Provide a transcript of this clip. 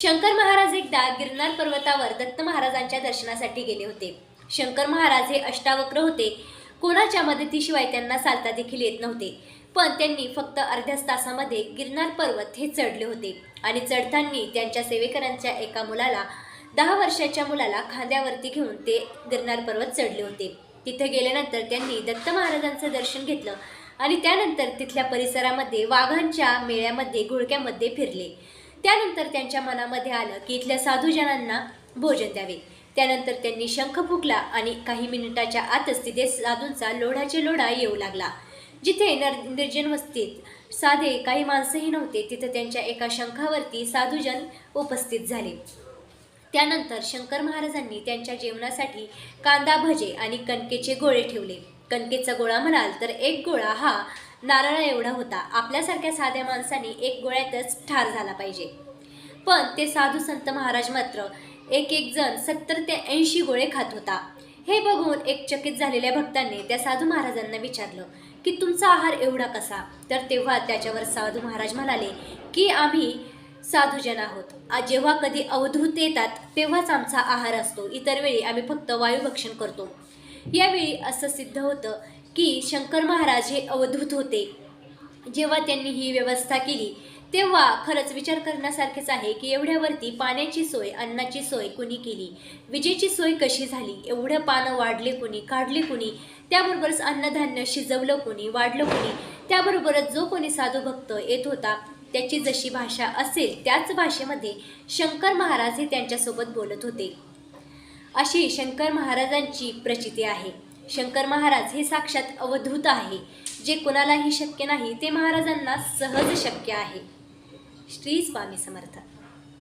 शंकर महाराज एकदा गिरनार पर्वतावर दत्त महाराजांच्या दर्शनासाठी गेले होते. शंकर महाराज हे अष्टावक्र होते. कोणाच्या मदतीशिवाय त्यांना चालता देखील येत नव्हते. पण त्यांनी फक्त अर्ध्याच तासामध्ये गिरनार पर्वत हे चढले होते आणि चढताना त्यांच्या सेवेकरांच्या एका मुलाला दहा वर्षाच्या मुलाला खांद्यावरती घेऊन ते गिरनार पर्वत चढले होते. तिथे गेल्यानंतर त्यांनी दत्त महाराजांचं दर्शन घेतलं आणि त्यानंतर तिथल्या परिसरामध्ये वाघांच्या मेळ्यामध्ये घोळक्यामध्ये फिरले. त्यानंतर त्यांच्या मनामध्ये आलं की इथल्या साधूजनांना भोजन द्यावे. त्यानंतर त्यांनी शंख फुकला आणि काही मिनिटाच्या आतच तिथे साधूंचा लोढाचे लोढा येऊ लागला. जिथे नर निर्जन वस्तीत साधे काही माणसंही नव्हते तिथे त्यांच्या एका शंखावरती साधूजन उपस्थित झाले. त्यानंतर शंकर महाराजांनी त्यांच्या जेवणासाठी कांदा भजे आणि कणकेचे गोळे ठेवले. कणकेचा गोळा म्हणाल तर एक गोळा हा नारळा एवढा होता. आपल्यासारख्या साध्या माणसाने एक गोळ्यातच ठार झाला पाहिजे. पण ते साधू संत महाराज मात्र एक एक जण सत्तर ते ऐंशी गोळे खात होता. हे बघून एक चकित झालेल्या भक्तांनी त्या साधू महाराजांना विचारलं की तुमचा आहार एवढा कसा? तर तेव्हा त्याच्यावर साधू महाराज म्हणाले की आम्ही साधूजन आहोत. जेव्हा कधी अवधूत येतात तेव्हाच आमचा आहार असतो. इतर वेळी आम्ही फक्त वायुभक्षण करतो. यावेळी असं सिद्ध होतं की शंकर महाराज हे अवधूत होते. जेव्हा त्यांनी ही व्यवस्था केली तेव्हा खरंच विचार करण्यासारखेच आहे की एवढ्यावरती पाण्याची सोय अन्नाची सोय कुणी केली? विजेची सोय कशी झाली? एवढं पानं वाढले कुणी काढले कुणी? त्याबरोबरच अन्नधान्य शिजवलं कुणी वाढलं कुणी? त्याबरोबरच जो कोणी साधू भक्त येत होता त्याची जशी भाषा असेल त्याच भाषेमध्ये शंकर महाराज हे त्यांच्यासोबत बोलत होते. अशी शंकर महाराजांची प्रचिती आहे. शंकर महाराज हे साक्षात अवधूत आहे. जे कुणालाही शक्य नाही ते महाराजांना सहज शक्य आहे. श्री स्वामी समर्थ.